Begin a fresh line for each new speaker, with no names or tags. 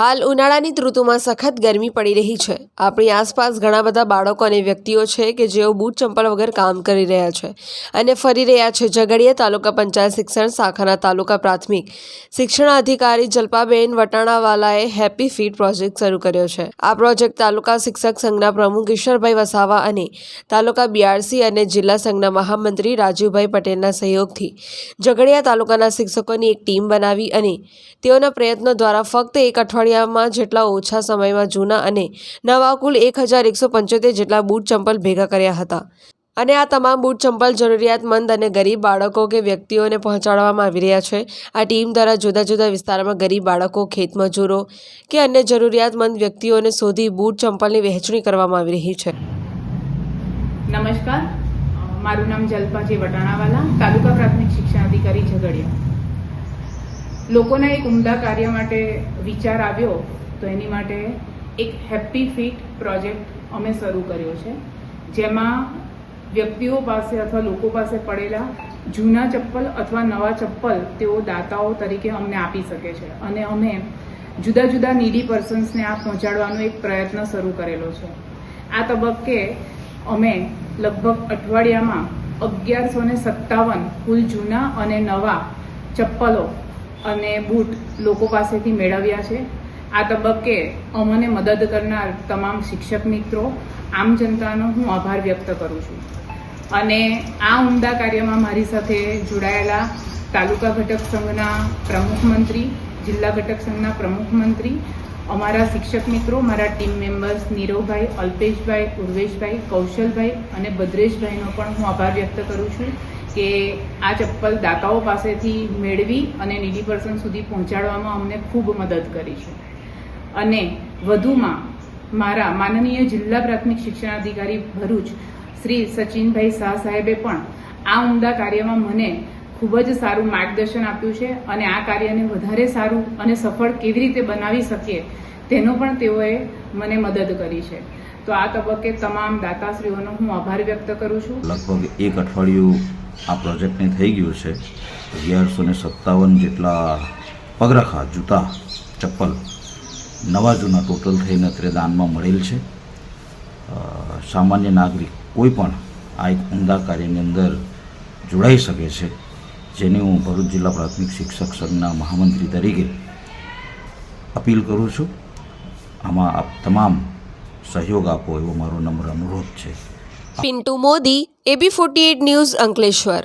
હાલ ઉનાળાની ઋતુમાં સખત ગરમી પડી રહી છે. આપણી આસપાસ ઘણા બધા બાળકો અને વ્યક્તિઓ છે કે જેઓ બૂટ ચંપલ વગર કામ કરી રહ્યા છે અને ફરી રહ્યા છે. ઝઘડિયા તાલુકા પંચાયત શિક્ષણ શાખાના તાલુકા પ્રાથમિક શિક્ષણ અધિકારી જલ્પાબેન વટાણાવાલાએ હેપી ફીટ પ્રોજેક્ટ શરૂ કર્યો છે. આ પ્રોજેક્ટ તાલુકા શિક્ષક સંઘના પ્રમુખ કિશોરભાઈ વસાવા અને તાલુકા બીઆરસી અને જિલ્લા સંઘના મહામંત્રી રાજીવભાઈ પટેલના સહયોગથી ઝઘડિયા તાલુકાના શિક્ષકોની એક ટીમ બનાવી અને તેઓના પ્રયત્નો દ્વારા ફક્ત એક અઠવાડિયામાં જેટલા ઓછા સમયમાં જૂના અને નવા કુલ એક હજાર એકસો પંચોતેર જેટલા બૂટ ચંપલ ભેગા કર્યા હતા. અને આ તમામ બૂટ ચંપલ જરૂરિયાતમંદ અને ગરીબ બાળકો કે વ્યક્તિઓને પહોંચાડવામાં આવી રહ્યા છે. આ ટીમ દ્વારા જુદા જુદા વિસ્તારમાં ગરીબ બાળકો ખેતમજૂરો કે અન્ય જરૂરિયાતમંદ વ્યક્તિઓને શોધી બૂટ ચંપલની વહેંચણી કરવામાં આવી રહી છે.
નમસ્કાર. મારું નામ જલપાજી વટાણાવાલા, તાલુકા પ્રાથમિક શિક્ષણ અધિકારી ઝઘડિયા. લોકોના એક ઉમદા કાર્ય માટે વિચાર આવ્યો તો એની માટે એક હેપી ફીટ પ્રોજેક્ટ અમે શરૂ કર્યો છે. જેમાં વ્યક્તિઓ પાસે અથવા લોકો પાસે પડેલા જૂના ચપ્પલ અથવા નવા ચપ્પલ તેઓ દાતાઓ તરીકે અમને આપી શકે છે. અને અમે જુદા જુદા નીડી પર્સન્સને આ પહોંચાડવાનો એક પ્રયત્ન શરૂ કરેલો છે. આ તબક્કે અમે લગભગ અઠવાડિયામાં અગિયારસો ને સત્તાવન કુલ જૂના અને નવા ચપ્પલો અને બૂટ લોકો પાસેથી મેળવ્યા છે. આ તબક્કે અમને મદદ કરનાર તમામ શિક્ષક મિત્રો, આમ જનતાનો હું આભાર વ્યક્ત કરું છું. અને આ ઉમદા કાર્યમાં મારી સાથે જોડાયેલા તાલુકા ઘટક સંઘના પ્રમુખ મંત્રી, જિલ્લા ઘટક સંઘના પ્રમુખ મંત્રી, અમારા શિક્ષક મિત્રો, મારા ટીમ મેમ્બર્સ નીરવભાઈ, અલ્પેશભાઈ, ઉર્વેશભાઈ, કૌશલભાઈ અને ભદ્રેશભાઈનો પણ હું આભાર વ્યક્ત કરું છું. કે આ ચપ્પલ દાતાઓ પાસેથી મેળવી અને નીડી પર્સન સુધી પહોંચાડવામાં અમને ખૂબ મદદ કરી છે. અને વધુમાં મારા માનનીય જિલ્લા પ્રાથમિક શિક્ષણાધિકારી ભરૂચ શ્રી સચિનભાઈ શાહ સાહેબે પણ આ ઉમદા કાર્યમાં મને ખૂબ જ સારું માર્ગદર્શન આપ્યું છે અને આ કાર્યને વધારે સારું અને સફળ કેવી રીતે બનાવી શકીએ તેનો પણ તેઓએ મને મદદ કરી છે. તો આ તબક્કે તમામ દાતાશ્રીઓનો હું આભાર વ્યક્ત કરું છું.
લગભગ એક અઠવાડિયું આ પ્રોજેક્ટને થઈ ગયું છે. અગિયારસો ને સત્તાવન જેટલા પગરખા, જૂતા, ચપ્પલ નવા જૂના ટોટલ થઈને અત્યારે દાનમાં મળેલ છે. સામાન્ય નાગરિક કોઈ પણ આ એક ઉમદા કાર્યની અંદર જોડાઈ શકે છે, જેની હું ભરૂચ જિલ્લા પ્રાથમિક શિક્ષક સંઘના મહામંત્રી તરીકે અપીલ કરું છું. આમાં આપ તમામ સહયોગ આપો એવો મારો નમ્ર અનુરોધ છે.
Pintu Modi AB forty news Ankleshwar.